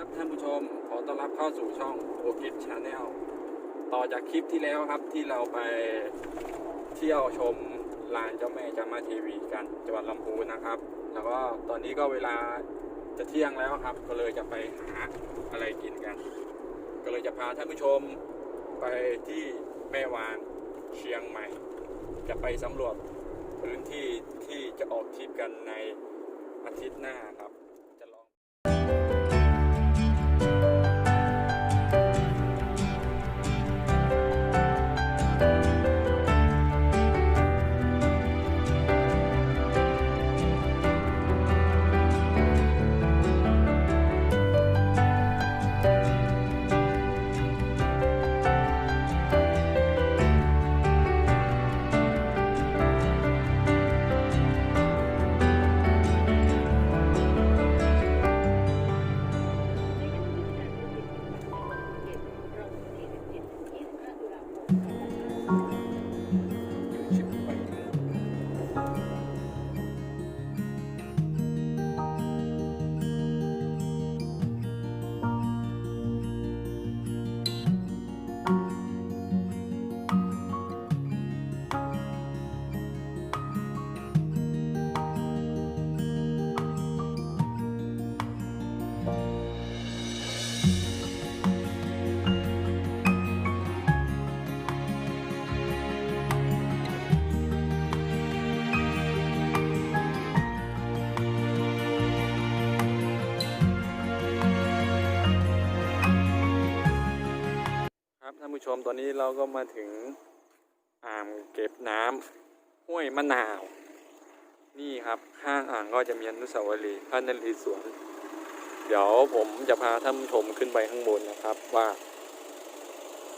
ครับท่านผู้ชมขอต้อนรับเข้าสู่ช่องโอกิฟชาแนลต่อจากคลิปที่แล้วครับที่เราไปเที่ยวชมลานเจ้าแม่จามาทีวีกันจังหวัดลำพูนนะครับ แล้วก็ตอนนี้ก็เวลาจะเที่ยงแล้วครับ ก็เลยจะไปหาอะไรกินกัน ก็เลยจะพาท่านผู้ชมไปที่แม่วางเชียงใหม่ จะไปสำรวจพื้นที่ที่จะออกทริปกันในอาทิตย์หน้าครับ ผู้ชมตอนนี้เราก็มาถึงอ่างเก็บน้ำห้วยมะนาว นี่ครับข้างอ่างก็จะมีอนุสาวรีย์พระนเรศวรเดี๋ยวผมจะพาท่านผู้ชมขึ้นไปข้างบนนะครับว่า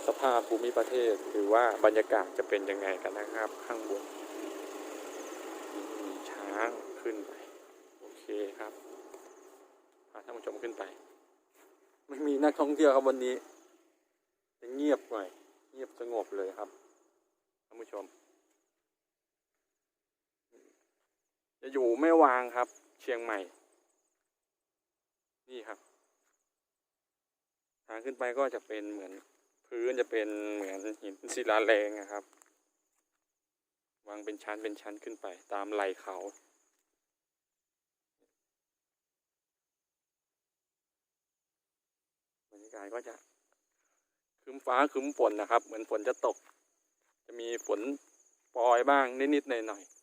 สภาพภูมิประเทศหรือว่าบรรยากาศจะเป็นยังไงกันนะครับ ข้างบนมีช้างขึ้นไปโอเคครับพาท่านผู้ชมขึ้นไป ไม่มีนักท่องเที่ยวครับวันนี้ เงียบหน่อย เงียบสงบเลยครับท่านผู้ชม จะอยู่แม่วางครับ เชียงใหม่ นี่ครับ ทางขึ้นไปก็จะเป็นเหมือน พื้นจะเป็นเหมือนหินศิลาแรงนะครับวางเป็นชั้นเป็นชั้นขึ้นไป ตามไหลเขาบรรยากาศก็จะ ครึ้มฟ้าครึ้มฝนนะครับ เหมือนฝนจะตก จะมีฝนปล่อยบ้างนิดๆหน่อยๆ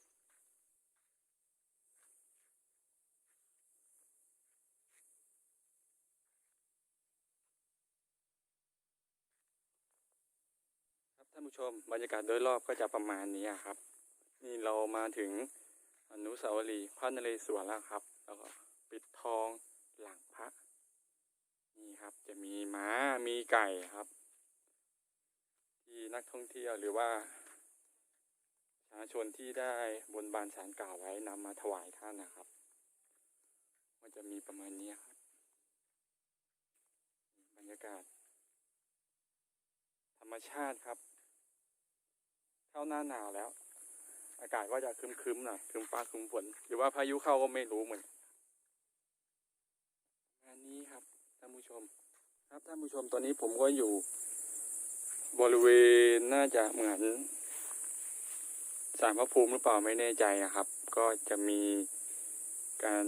ครับท่านผู้ชมบรรยากาศโดยรอบก็จะประมาณนี้ครับ นี่เรามาถึงอนุสาวรีย์พระนเรศวรแล้วครับ แล้วก็ปิดทองหลังพระ นี่ครับจะมีม้ามีไก่ครับ ที่นักท่องเที่ยวหรือว่าประชาชนที่ได้บนบานสารกล่าวไว้นำมาถวายท่านนะครับ มันจะมีประมาณนี้ครับ บรรยากาศ ธรรมชาติครับ เข้าหน้าหนาวแล้ว อากาศก็จะคึมๆหน่อยคึมฟ้าคึมฝนหรือว่าพายุเข้าก็ไม่รู้เหมือนกันอันนี้ครับท่านผู้ชม ครับท่านผู้ชมตอนนี้ผมก็อยู่ บริเวณน่าจะเหมือนสารพระภูมิหรือเปล่าไม่แน่ใจนะครับ ก็จะมีการ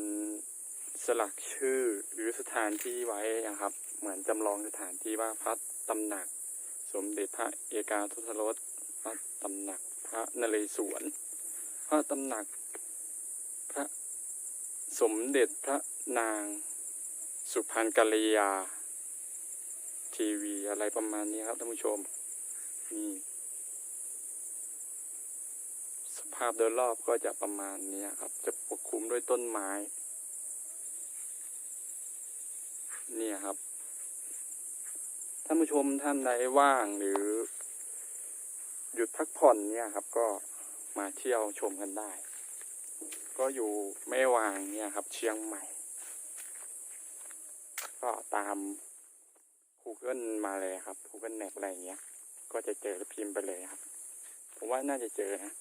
สลักชื่อหรือสถานที่ไว้นะครับ เหมือนจำลองสถานที่ว่าพระตำหนัก สมเด็จพระเอกาทศรสพระตำหนักพระนเรศวร พระตำหนักพระสมเด็จพระนางสุพรรณกัลยาทีวีอะไรประมาณนี้ครับท่านผู้ชม นี่ สภาพโดยรอบก็จะประมาณนี้ครับ จะปกคลุมด้วยต้นไม้ เนี่ยครับ ท่านผู้ชมท่านใดว่างหรือ หยุดพักผ่อนเนี่ยครับ ก็มาเที่ยวชมกันได้ ก็อยู่แม่วางเนี่ยครับ เชียงใหม่ ก็ตาม Google มาเลยครับ Google Map อะไรเงี้ย ก็จะเจอแล้วพิมพ์ไปเลยครับ ผมว่าน่าจะเจอนะ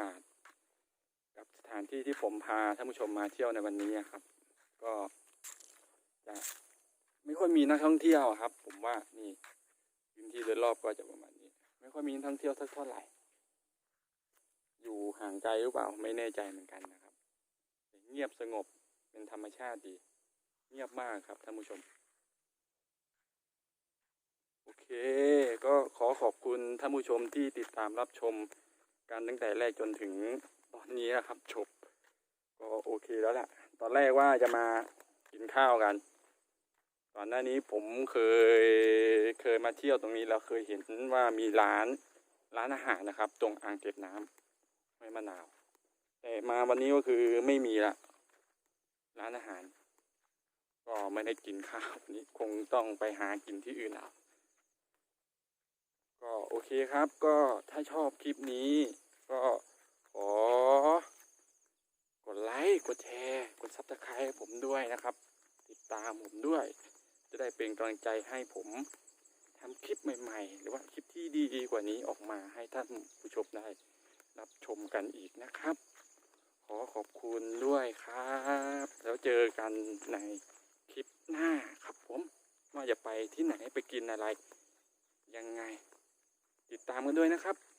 ากาศ กับสถานที่ที่ผมพาท่านผู้ชมมาเที่ยวในวันนี้ครับ ก็จะไม่ค่อยมีนักท่องเที่ยวครับ ผมว่านี่พื้นที่โดยรอบก็จะประมาณนี้ ไม่ค่อยมีนักท่องเที่ยวสักเท่าไหร่ อยู่ห่างไกลหรือเปล่าไม่แน่ใจเหมือนกันนะครับ เงียบสงบเป็นธรรมชาติดี เงียบมากครับท่านผู้ชมโอเค ก็ขอขอบคุณท่านผู้ชมที่ติดตามรับชม กันตั้งแต่แรกจนถึงตอนนี้นะครับจบก็โอเคแล้วแหละตอนแรกว่าจะมากินข้าวกันก่อนหน้านี้ผมเคยเคยมาเที่ยวตรงนี้แล้วเคยเห็นว่ามีร้านร้านอาหารนะครับ ตรงอ่างเก็บน้ำไม่มะนาว แต่มาวันนี้ก็คือไม่มีละร้านอาหาร ก็ไม่ได้กินข้าวนนี้คงต้องไปหากินที่อื่นเอาก็โอเคครับ ก็ถ้าชอบคลิปนี้ ก็ขอกดไลค์กดแชร์ กดซับสไครต์ผมด้วยนะครับ ติดตามผมด้วย จะได้เป็นกำลังใจให้ผมทำคลิปใหม่ ๆ หรือว่าคลิปที่ดีๆกว่านี้ออกมาให้ท่านผู้ชมได้รับชมกันอีกนะครับ ขอขอบคุณด้วยครับ แล้วเจอกันในคลิปหน้าครับผมว่าจะไปที่ไหนไปกินอะไร ยังไง ติดตามกันด้วยนะครับ